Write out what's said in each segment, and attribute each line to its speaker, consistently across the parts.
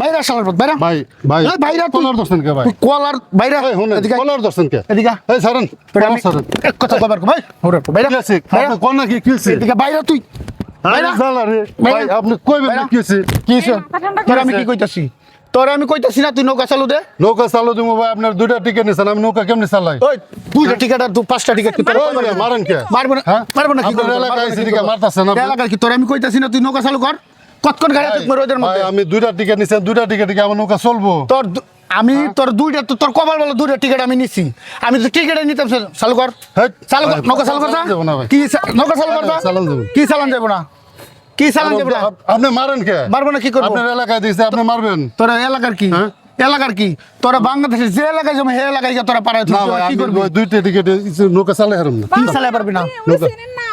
Speaker 1: বাইরা শালার পথ বাইরা
Speaker 2: ভাই ভাই
Speaker 1: বাইরা
Speaker 2: কলার দর্শন কে ভাই?
Speaker 1: কলার বাইরা
Speaker 2: এই শুনেন
Speaker 1: এদিকে
Speaker 2: কলার দর্শন কে?
Speaker 1: এদিকে
Speaker 2: এই সারেন কলার
Speaker 1: আমি এক কথা কবার ভাই। ওরে বাইরা
Speaker 2: কি আছে কোন নাকি কি আছে
Speaker 1: এদিকে বাইরা তুই। বাইরা
Speaker 2: আরে রে। ভাই আপনি কইবেন। না কি আছে
Speaker 1: কি হইছে?
Speaker 3: মাথা ঠান্ডা
Speaker 1: তোর আমি কি কইতাছি? তোর আমি কইতাছি না তুই নৌকা চালু দে।
Speaker 2: নৌকা চালু দিমু ভাই আপনার দুইটা টিকেট নিছেন আমি নৌকা কেমনে চালাই?
Speaker 1: ওই দুইটা টিকেট আর তুই পাঁচটা টিকেট কি তোর
Speaker 2: মারেন কে?
Speaker 1: মারবো না
Speaker 2: হ্যাঁ?
Speaker 1: মারবো না কি করব?
Speaker 2: এলাকায়
Speaker 1: মারবো
Speaker 2: এসে
Speaker 1: কি
Speaker 2: দিকে
Speaker 1: করব?
Speaker 2: মারতাছেন আপনি।
Speaker 1: এলাকায় কি তোর আমি কইতাছি না তুই নৌকা চালু কর। কতক্ষণ গাড়ি থাকবে রোদের মধ্যে?
Speaker 2: আমি দুইটা টিকেট নিছি দুইটা টিকেট কি আমার নৌকা চলবো।
Speaker 1: তোর আমি তোর দুইটা তো- তোর কপাল বলো দুইটা টিকিট আমি নিছি। আমি তো টিকিটে নিতাম চালু কর। চালু কর নৌকা চালু কর যা।
Speaker 2: চালান যাব না
Speaker 1: কি নৌকা চালু কর
Speaker 2: চালান যাব।
Speaker 1: কি চালান যাব না? কি চালান যাব না?
Speaker 2: আপ- আপনি মারেন কে?
Speaker 1: মারবো না কি করব?
Speaker 2: আপনার এলাকায় দিয়েছে আপনি মারবেন।
Speaker 1: তোরা এলাকার কি?
Speaker 2: হ্যাঁ?
Speaker 1: এলাকার কি? তোরা বাংলাদেশের যে এলাকায় জমি হে এলাকায় গিয়ে তোরা পাড়ায়
Speaker 2: না ভাই
Speaker 1: কি
Speaker 2: আমি
Speaker 1: করবি?
Speaker 2: ওই দুইটা টিকেট নৌকা চালাই হারুম না।
Speaker 1: কি চালাই পারবি না।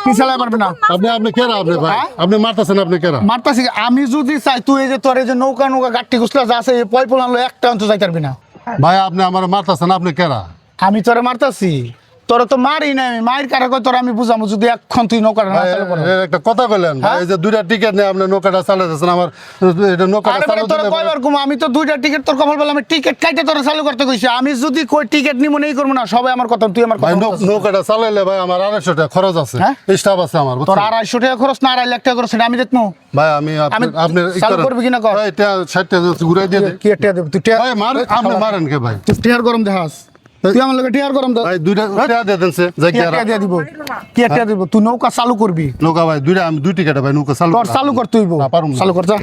Speaker 1: কি চালাই পারবি না।
Speaker 2: আপনি আপনি কেরা আপনি ভাই? আপনি মারতেছেন আপনি কেরা?
Speaker 1: মারতাছি আমি যদি চাই তুই এই যে তোর এই যে নৌকা নৌকা গাট্টি গুছলা যা আছে এই পয় পোলানো একটা অন্ত যাইতে পারবি না।
Speaker 2: ভাই আপনি আমার মারতেছেন আপনি কেরা?
Speaker 1: আমি তোরে মারতাছি। তোরা তো মারি না আমি মায়ের কারা কই তোরা আমি বুঝামু যদি এখন তুই নৌকাটা না চালু করো
Speaker 2: একটা কথা ভাই
Speaker 1: হ্যাঁ?
Speaker 2: এই যে দুইটা টিকেট নিয়ে আপনি নৌকাটা চালাতেছেন আমার এটা নৌকাটা চালু
Speaker 1: তোরা কয়বার? আমি তো দুইটা টিকিট তোর কপাল বলে আমি টিকিট তোরা চালু করতে কইছি আমি যদি কই টিকিট নিমো নেই করব না সবাই আমার কথা তুই আমার কথা
Speaker 2: নৌকাটা চালাইলে ভাই আমার আড়াইশো টাকা খরচ আছে
Speaker 1: হ্যাঁ?
Speaker 2: স্টাফ আছে আমার
Speaker 1: তোর
Speaker 2: বুঝছেন?
Speaker 1: আড়াইশো টাকা খরচ না আড়াই লাখ টাকা খরচ আমি দেখব
Speaker 2: ভাই আমি আপনি
Speaker 1: চালু করবি কিনা কর।
Speaker 2: ষাট টাকা ঘুরাই দিয়ে
Speaker 1: কি টিয়া দেব তুই
Speaker 2: ভাই মার আপনি মারেন কে ভাই
Speaker 1: তুই টিয়ার গরম দেখাস তুই আমার লগে টিয়ার গরম
Speaker 2: ভাই দুইটা টাকা দিয়ে দেন সে যাই
Speaker 1: টিয়া দিয়ে দিব। কি টিয়া দিব। তুই নৌকা চালু করবি।
Speaker 2: নৌকা ভাই দুইটা আমি দুই টিকেট ভাই নৌকা চালু
Speaker 1: তোর চালু কর তুই চালু কর যা।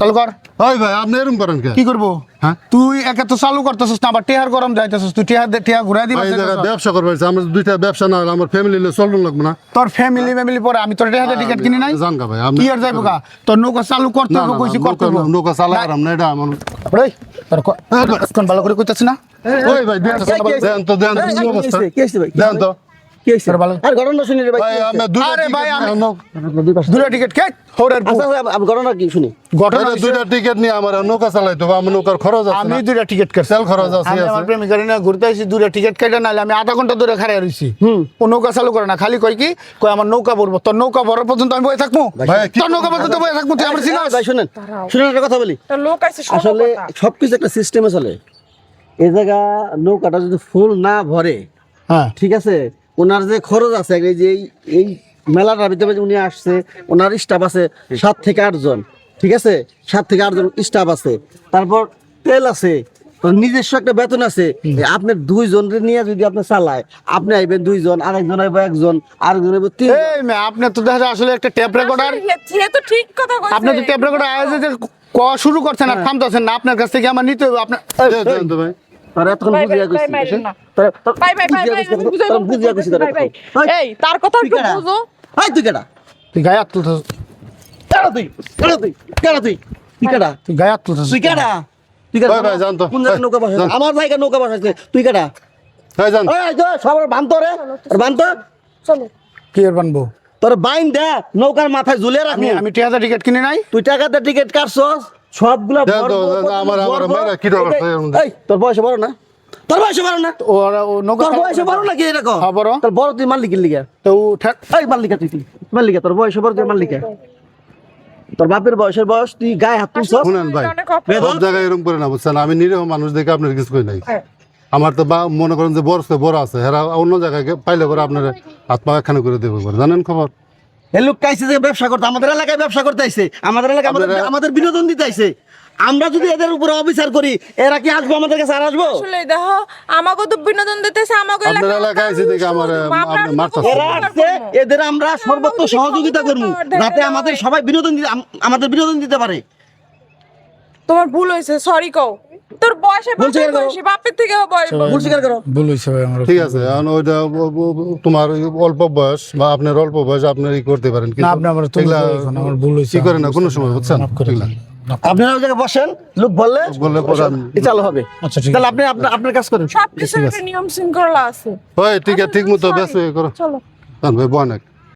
Speaker 1: চালু কর।
Speaker 2: ওই ভাই আপনি এরকম করেন কি
Speaker 1: করব?
Speaker 2: হ্যাঁ?
Speaker 1: তুই একে তো চালু করতেছিস না আবার টিয়ার গরম যাইতেছিস। তুই টিয়া দে টিয়া ঘুরাই দিবি
Speaker 2: ব্যবসা করব আমরা দুইটা ব্যবসা না হলে আমার ফ্যামিলি চলুন লাগবে না।
Speaker 1: তোর ফ্যামিলি ফ্যামিলি পরে আমি তোর টিয়া টিকিট কিনি নাই।
Speaker 2: জান ভাই আপনি
Speaker 1: কি আর যাইবো গা। তোর নৌকা চালু করতে কইছি করতে
Speaker 2: নৌকা চালাই আরাম না এটা আমার
Speaker 1: তোর কোন ভালো করে কইতাছিস না?
Speaker 2: ওই ভাই দেন তো দেন তো দেন তো কি অবস্থা দেন তো।
Speaker 1: ভালো
Speaker 4: আর ঘটনা শুনি রে ভাই।
Speaker 2: ভাই
Speaker 1: আরে ভাই,
Speaker 2: টিকেট
Speaker 1: আমি-
Speaker 2: নিয়ে-
Speaker 1: দুটা টিকিট কে? হোরের বউ।
Speaker 4: আচ্ছা আমি ঘটনা কি শুনি?
Speaker 1: ঘটনা
Speaker 2: ভাই,
Speaker 1: হইছে,
Speaker 2: দুইটা টিকেট নিয়ে আমার নৌকা হবে আমার নৌকার খরচ আছে
Speaker 1: আমি
Speaker 2: না।
Speaker 1: দুইটা টিকিট কাটছি
Speaker 2: সেল খরচ আছে,
Speaker 1: আমি
Speaker 2: আছে।
Speaker 1: আমার প্রেমিকার নিয়ে ঘুরতে আইছি দুইটা টিকিট কেটে নাইলে আমি আধা ঘণ্টা ধরে খাড়াই রইছি। ও নৌকা চালু করে না খালি কই কি? কই আমার নৌকা ভরবো। তোর নৌকা ভরার পর্যন্ত আমি বসে থাকব?
Speaker 2: ভাই,
Speaker 1: তোর নৌকা পর্যন্ত বসে থাকব তুই আমার চিনাস?
Speaker 4: ভাই শুনেন। শুনেন একটা কথা বলি।
Speaker 3: লোক আছে শোনো
Speaker 4: আসলে সবকিছু একটা সিস্টেমে চলে। এই জায়গা নৌকাটা যদি ফুল না ভরে
Speaker 1: হ্যাঁ
Speaker 4: ঠিক আছে ওনার যে খরচ আছে এই যে এই- মেলাটার ভিতরে উনি আসছে ওনার স্টাফ আছে সাত থেকে আটজন ঠিক আছে সাত থেকে আটজন স্টাফ আছে তারপর তেল আছে নিজস্ব একটা বেতন আছে আপনার দুইজন নিয়ে যদি আপনি চালায় আপনি আইবেন দুইজন আরেকজন আইব একজন আরেকজন আইব তিন
Speaker 1: মে আপনি তো দেখা আসলে একটা টেপ রেকর্ডার
Speaker 3: তো ঠিক কথা কইছে
Speaker 1: আপনি তো টেপ রেকর্ডার আয়োজন যে ক শুরু করছেন আর থামতেছেন না আপনার কাছ থেকে আমার নিতে হবে আপনার
Speaker 2: দেন, দেন তো ভাই
Speaker 4: তারা এতক্ষণ বুঝিয়া
Speaker 3: ভাই,
Speaker 4: গেছি
Speaker 3: ভাই, ভাই, না।
Speaker 4: তারা- তারা-
Speaker 3: ভাই ভাই ভাই
Speaker 4: বুঝিয়া
Speaker 3: ভাই
Speaker 4: গেছি,
Speaker 3: আমি বুঝাই
Speaker 4: তারা
Speaker 3: বলতে
Speaker 4: বুঝিয়া গেছি তারা
Speaker 3: ভাই ভাই
Speaker 4: এতক্ষণ।
Speaker 3: এই তার কথা একটু বুঝো
Speaker 4: হাই তুই কেডা?
Speaker 1: তুই গায়ে হাত
Speaker 4: কেডা তুই? কেডা তুই? কেডা তুই? তুই কেডা?
Speaker 1: তুই গায়ে হাত
Speaker 4: তুই কেডা? তুই কেডা?
Speaker 2: ভাই, ভাই, জান তো।
Speaker 4: কোন নৌকা বসাইছে। আমার জায়গায় নৌকা বসাইছে। তুই কেডা?
Speaker 2: হ্যাঁ যান
Speaker 4: ওই তো সবার বান্ত রে আর বান্ত
Speaker 3: চলো।
Speaker 1: কি এর বানবো?
Speaker 4: তোর বাইন দে নৌকার মাথায় ঝুলে
Speaker 1: আমি
Speaker 4: রাখি
Speaker 1: আমি টিকিট কিনে নাই।
Speaker 4: তুই টাকাতে টিকিট কাটছস? সবগুলা
Speaker 2: আমার- আমার। কি
Speaker 4: এই, তোর বয়স বড় না? তোর বয়স বড় না?
Speaker 1: ও ও
Speaker 4: তোর বয়স বড় নাকি এরকম?
Speaker 1: হ্যাঁ, বড়।
Speaker 4: তোর বড় তুই মালিকের লিগা।
Speaker 1: তো ঠেক
Speaker 4: এই মাল্লিকা তুই তুই তোর বয়স বড় তুই মাল্লিকা তোর বাপের বয়সের বয়স তুই গায়ে হাত
Speaker 2: শুনেন ভাই
Speaker 3: অনেক অপরাধ।
Speaker 2: সব জায়গায় এরকম করে না বুঝছেন? আমি নিরীহ মানুষ দেখে আপনার কিছু কই নাই।
Speaker 3: হ্যাঁ।
Speaker 2: আমার তো বা মনে করেন যে বড় বড় আছে হেরা অন্য জায়গায় পাইলে করে আপনার হাত পা একখানে করে দেবো জানেন খবর?
Speaker 4: এই লোক কাইছে যে ব্যবসা করতে আমাদের এলাকায় ব্যবসা করতে আইছে। আমাদের এলাকায় আমাদের আমাদের বিনোদন দিতে আইছে। আমরা যদি এদের উপরে অবিচার করি এরা কি আসব আমাদের কাছে আর আসব?
Speaker 3: আসলে দেখো আমাকে তো বিনোদন দিতেছে আমাকে
Speaker 2: আপনার এলাকায় আছে দেখে আমার,
Speaker 4: এরা আসছে এদের আমরা সর্বোচ্চ সহযোগিতা করব যাতে আমাদের সবাই বিনোদন দিতে আমাদের বিনোদন দিতে পারে।
Speaker 3: তোমার ভুল হয়েছে সরি কও। তোর বয়সে
Speaker 4: বলছি
Speaker 3: বাপের
Speaker 4: কেন?
Speaker 3: বাপের থেকে বয়স
Speaker 4: ভুল স্বীকার করো।
Speaker 1: ভুল হইছে ভাই আমার
Speaker 2: ঠিক আছে এখন ওইটা তোমার অল্প বয়স বা আপনার অল্প বয়স আপনার ই করতে পারেন
Speaker 1: না আপনি আমার তুমি আমার ভুল হইছে
Speaker 2: কি করে না কোনো সময় বুঝছেন? এগুলা।
Speaker 1: দিন।
Speaker 4: আপনারা ওই জায়গায় বসেন লোক বললে
Speaker 2: বললে
Speaker 4: চালু হবে।
Speaker 1: আচ্ছা, ঠিক
Speaker 4: তাহলে আপনি আপনার আপনার কাজ করেন।
Speaker 3: সব কিছু একটা নিয়ম শৃঙ্খলা আছে।
Speaker 2: ওই ঠিক আছে ঠিক মতো ব্যস্ত করো।
Speaker 3: চলো।
Speaker 2: ভাই বনেক